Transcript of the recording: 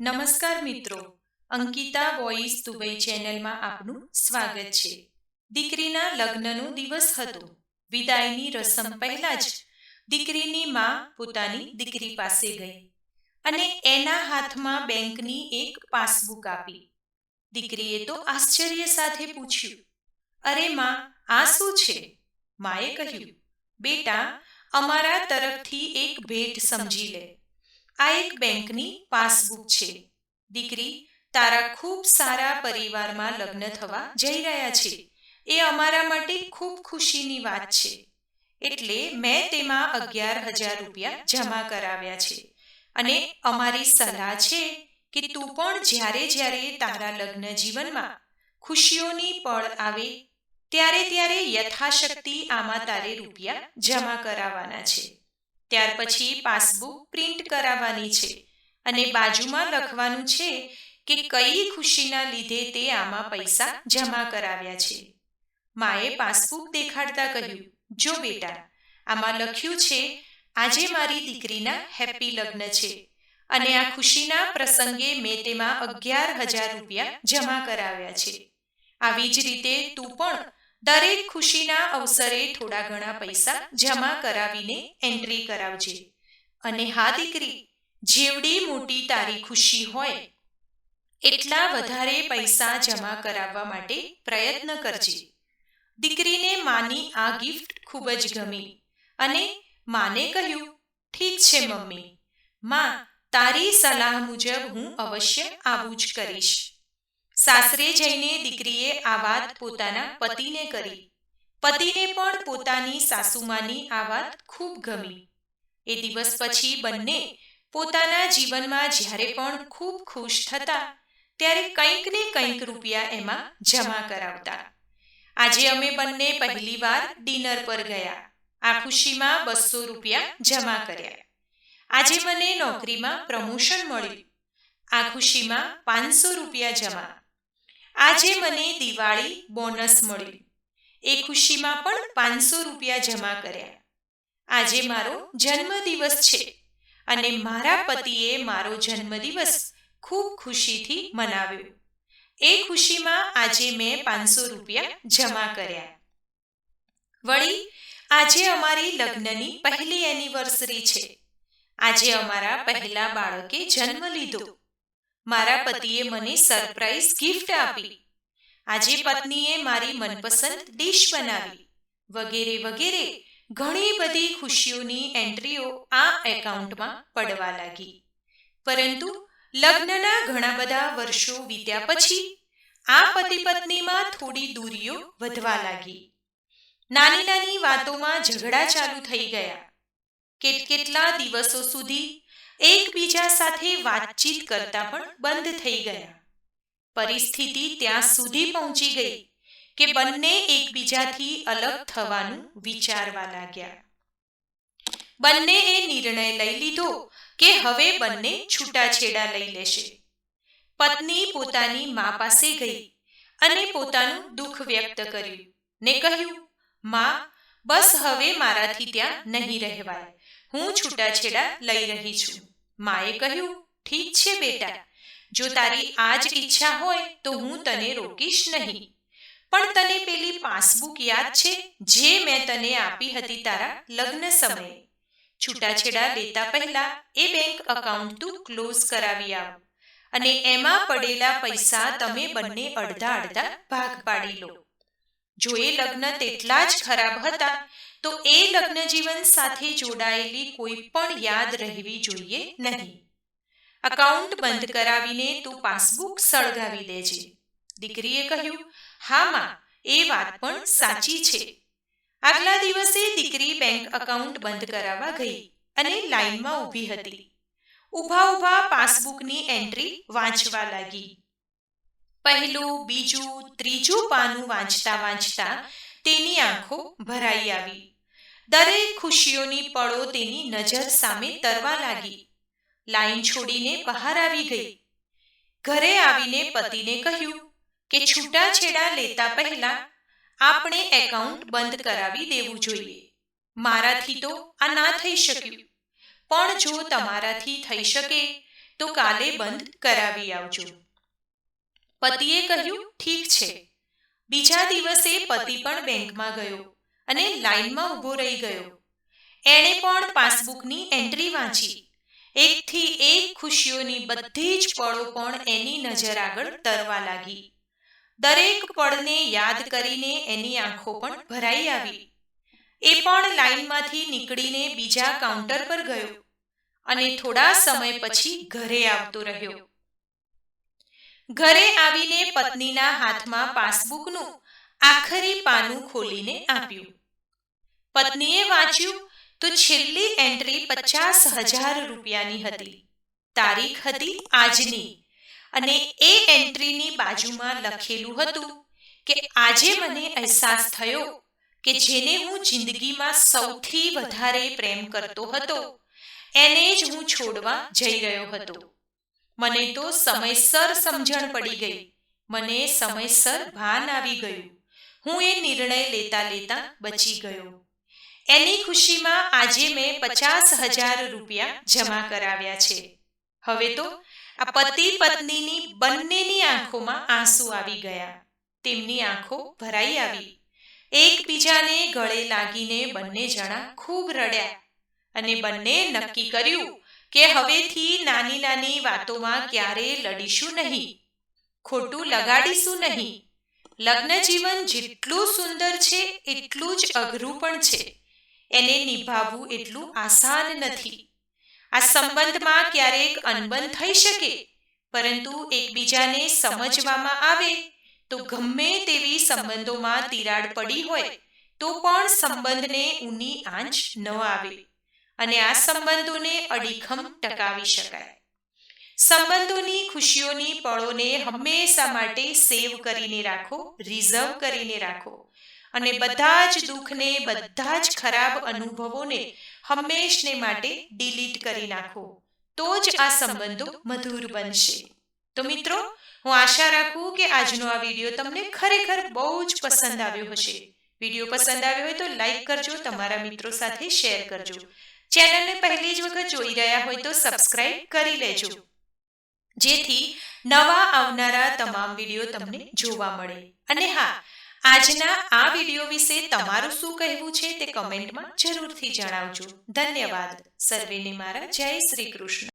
નમસ્કાર મિત્રો. Ankita voice Dubai ચેનલમાં આપનું સ્વાગત છે. દીકરીના લગ્નનો દિવસ હતો. વિદાયની રસમ પહેલા જ દીકરીની માં પોતાની દીકરી પાસે ગઈ અને એના હાથમાં બેંકની એક પાસબુક આપી. દીકરીએ તો આશ્ચર્ય સાથે પૂછ્યું, અરે માં, આ શું છે? માએ કહ્યું, બેટા, અમારા તરફથી એક ભેટ સમજી લે. આ એક બેંકની પાસબુક છે. દીકરી, તારા ખૂબ સારા પરિવારમાં લગ્ન થવા જઈ રહ્યા છે. એ અમારા માટે ખૂબ ખુશીની વાત છે. એટલે મેં તેમાં અગિયાર હજાર રૂપિયા જમા કરાવ્યા છે. અને અમારી સલાહ છે કે તું પણ જ્યારે જ્યારે તારા લગ્ન જીવનમાં ખુશીઓની પળ આવે, ત્યારે ત્યારે યથાશક્તિ આમાં તારે રૂપિયા જમા કરાવવાના છે. ત્યાર પછી પાસબુક પ્રિન્ટ કરાવવાની છે અને બાજુમાં લખવાનું છે કે કઈ ખુશીના લીધે તે આમાં પૈસા જમા કરાવ્યા છે. માએ પાસબુક દેખાડતા કહ્યું, જો બેટા, આમાં લખ્યું છે, આજે મારી દીકરીના હેપી લગ્ન છે અને આ ખુશીના પ્રસંગે મેં તેમાં અગિયાર હજાર રૂપિયા જમા કરાવ્યા છે. આવી જ રીતે તું પણ દરેક ખુશીના અવસરે થોડા ઘણા પૈસા જમા કરાવીને એન્ટ્રી કરાવજે. અને હા, દીકરી, જેવડી મોટી તારી ખુશી હોય, એટલા વધારે પૈસા જમા કરાવવા માટે પ્રયત્ન કરજે. દીકરીને માની આ ગિફ્ટ ખૂબ જ ગમી. અને માને કહ્યું, ઠીક છે, મમ્મી. માં, તારી સલાહ મુજબ હું અવશ્ય આવું જ કરીશ. સાસરે જઈને દીકરીએ આ વાત પોતાના પતિને કરી. પતિને પણ પોતાની સાસુમાની આ વાત ખૂબ ગમી. એ દિવસ પછી બંને પોતાના જીવનમાં જ્યારે પણ ખૂબ ખુશ થતા, ત્યારે કંઈક ને કંઈક રૂપિયા એમાં જમા કરાવતા. આજે અમે બંને પહેલીવાર ડિનર પર ગયા. આ ખુશીમાં બસો રૂપિયા જમા કર્યા. આજે મને નોકરીમાં પ્રમોશન મળ્યું. આ ખુશીમાં પાંચસો રૂપિયા જમા. આજે મને દિવાળી બોનસ મળ્યું એ ખુશીમાં પણ પાંચસો રૂપિયા જમા કર્યા. આજે મારો જન્મદિવસ છે અને મારા પતિએ મારો જન્મદિવસ ખૂબ ખુશીથી મનાવ્યો. એ ખુશીમાં આજે મેં પાંચસો રૂપિયા જમા કર્યા. વળી, આજે અમારી લગ્નની પહેલી એનિવર્સરી છે. આજે અમારા પહેલા બાળકે જન્મ લીધો. મારા પતિએ મને સરપ્રાઈઝ ગિફ્ટ આપી. આજે પત્નીએ મારી મનપસંદ ડીશ બનાવી. વગેરે વગેરે ઘણી બધી ખુશીઓની એન્ટ્રીઓ આ એકાઉન્ટમાં પડવા લાગી. પરંતુ લગ્નના ઘણા બધા વર્ષો વીત્યા પછી આ પતિ પત્નીમાં થોડી દૂરીઓ વધવા લાગી. નાની નાની વાતોમાં ઝઘડા ચાલુ થઈ ગયા. કેટ કેટલા દિવસો સુધી એકબીજા સાથે વાતચીત કરતા પણ બંધ થઈ ગયા. પરિસ્થિતિ ત્યાં સુધી પહોંચી ગઈ કે બંને એકબીજાથી અલગ થવાનું વિચારવા લાગ્યા. બંને એ નિર્ણય લઈ લીધો કે હવે બંને છૂટાછેડા લઈ લેશે. પત્ની પોતાની મા પાસે ગઈ અને પોતાનું દુઃખ વ્યક્ત કર્યું ને કહ્યું, મા, બસ હવે મારાથી ત્યાં નહીં રહેવાય. હું છૂટાછેડા લઈ રહી છું. માએ કહ્યું, ઠીક છે બેટા. જો તારી આ જ ઈચ્છા હોય તો હું તને રોકીશ નહીં. પણ તને પેલી પાસબુક યાદ છે જે મેં તને આપી હતી તારા લગ્ન સમયે. છૂટાછેડા લેતા પહેલા એ બેંક અકાઉન્ટ તું ક્લોઝ કરાવી આવ. અને એમાં પડેલા પૈસા તમે બંને અડધા અડધા ભાગ પાડી લો. જો એ લગ્ન તેટલા જ ખરાબ હતા, તો એ લગ્ન જીવન સાથે જોડાયેલી કોઈ પણ યાદ રહેવી જોઈએ નહીં. અકાઉન્ટ બંધ કરાવીને તું પાસબુક સળગાવી દેજે. દીકરીએ કહ્યું, હા માં, એ વાત પણ સાચી છે. આગલા દિવસે દીકરી બેંક અકાઉન્ટ બંધ કરાવવા ગઈ અને લાઈનમાં ઊભી હતી. ઊભા ઊભા પાસબુકની એન્ટ્રી વાંચવા લાગી. પહેલું, બીજું, ત્રીજું પાનું વાંચતા વાંચતા તેની આંખો ભરાઈ આવી. દરેક ખુશીઓની પળો તેની નજર સામે તરવા લાગી. લાઈન છોડીને બહાર આવી ગઈ. ઘરે આવીને પતિને કહ્યું કે છૂટાછેડા લેતા પહેલા આપણે એકાઉન્ટ બંધ કરાવી દેવું જોઈએ. મારાથી તો આ ના થઈ શક્યું. પણ જો તમારાથી થઈ શકે તો કાલે બંધ કરાવી આવજો. પતિએ કહ્યું, ઠીક છે. બીજા દિવસે પતિ પણ બેંકમાં ગયો અને લાઈનમાં ઊભો રહી ગયો. એણે પણ પાસબુકની એન્ટ્રી વાંચી. એકથી એક ખુશીઓની બધી જ પળો પણ એની નજર આગળ તરવા લાગી. દરેક પળને યાદ કરીને એની આંખો પણ ભરાઈ આવી. એ પણ લાઈનમાંથી નીકળીને બીજા કાઉન્ટર પર ગયો અને થોડા સમય પછી ઘરે આવતો રહ્યો. ઘરે આવીને પત્નીના હાથમાં પાસબુકનું આખરી પાનું ખોલીને આપ્યું. પત્નીએ વાંચ્યું, તો છેલ્લી એન્ટ્રી પચાસ હજાર રૂપિયાની હતી. તારીખ હતી આજની. અને એ એન્ટ્રીની બાજુમાં લખેલું હતું કે આજે મને અહેસાસ થયો કે જેને હું જિંદગીમાં સૌથી વધારે પ્રેમ કરતો હતો, એને જ હું છોડવા જઈ રહ્યો હતો. મને તો સમયસર સમજણ પડી ગઈ. મને સમયસર ભાન આવી ગયું. હું એ નિર્ણય લેતા લેતા બચી ગયો. એની ખુશીમાં આજે મેં પચાસ હજાર રૂપિયા જમા કરાવ્યા છે. હવે તો આ પતિ પત્નીની બંનેની આંખોમાં આંસુ આવી ગયા. તેમની આંખો ભરાઈ આવી. એકબીજાને ગળે લાગીને બંને જણા ખૂબ રડ્યા અને બંને નક્કી કર્યું કે હવેથી નાની નાની વાતોમાં ક્યારે લડીશું નહીં, ખોટું લગાડીશું નહીં. લગ્ન જીવન જેટલું સુંદર છે, એટલું જ અઘરું પણ છે. એને નિભાવવું એટલું આસાન નથી. આ સંબંધમાં ક્યારેક અનબન થઈ શકે, પરંતુ એકબીજાને સમજવામાં આવે, તો ગમે તેવી સંબંધોમાં તિરાડ પડી હોય, તો પણ સંબંધને ઊની આંચ ન આવે. અને આ સંબંધોને અડીખમ ટકાવી શકાય. સંબંધોની ખુશીઓની પળોને હંમેશા માટે સેવ કરીને રાખો, રિઝર્વ કરીને રાખો. અને બધા જ દુઃખને, બધા જ ખરાબ અનુભવોને હંમેશને માટે ડિલીટ કરી નાખો. તો જ આ સંબંધો મધુર બનશે. તો મિત્રો, હું આશા રાખું કે આજનો આ વીડિયો તમને ખરેખર બહુ જ પસંદ આવ્યો હશે. વીડિયો પસંદ આવ્યો હોય તો લાઈક કરજો, તમારા મિત્રો સાથે શેર કરજો. ચેનલને પહેલી જ વખત જોઈ રહ્યા હોય તો સબસ્ક્રાઇબ કરી લેજો. જેથી નવા આવનારા તમામ વીડિયો તમને જોવા મળે. અને હા, આજના આ વીડિયો વિશે તમારું શું કહેવું છે તે કમેન્ટમાં જરૂરથી જણાવજો. ધન્યવાદ. સર્વેને મારા જય શ્રી કૃષ્ણ.